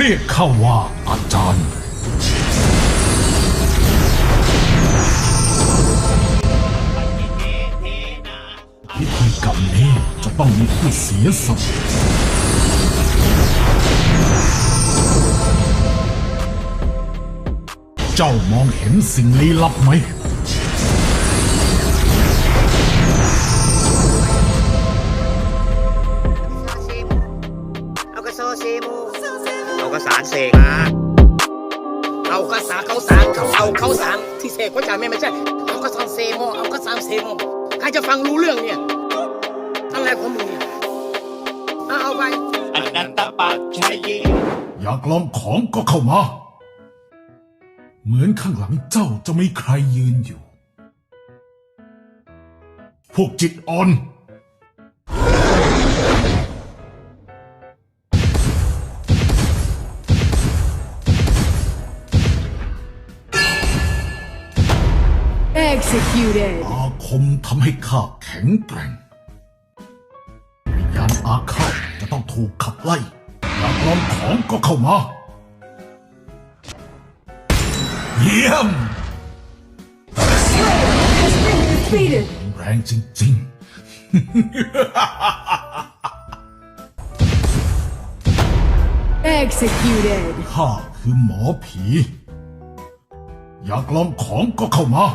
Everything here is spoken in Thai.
เรียกข้าว่าอาจารย์ พิธีกรรมนี้จะต้องมีผู้เสียสละเจ้ามองเห็นสิ่งลี้ลับไหม เอากระโซเซมูเอากระสารเสกมาเอากระสาเขาสารเขาเอาเขาสารที่เสกก็จ่ายไม่ไม่ใช่ เอากระสารเซโมเอากระสารเซโมใครจะฟังรู้เรื่องเนี่ยอะไรของมึงเนี่ยเอาเอาไปอนันตปัจชัยเยอยากลองของก็เข้ามา เหมือนข้างหลังเจ้าจะไม่ใครยืนอยู่ พวกจิตอ่อน Executed. อาคมทำให้ข้าแข็งแกร่ง วิญญาณอาฆาตจะต้องถูกขับไล่อยากลองของก็เข้ามา เยี่ยม Defeated. แรงจริง Executed. ๆข้าคือหมอผี อยากลองของก็เข้ามา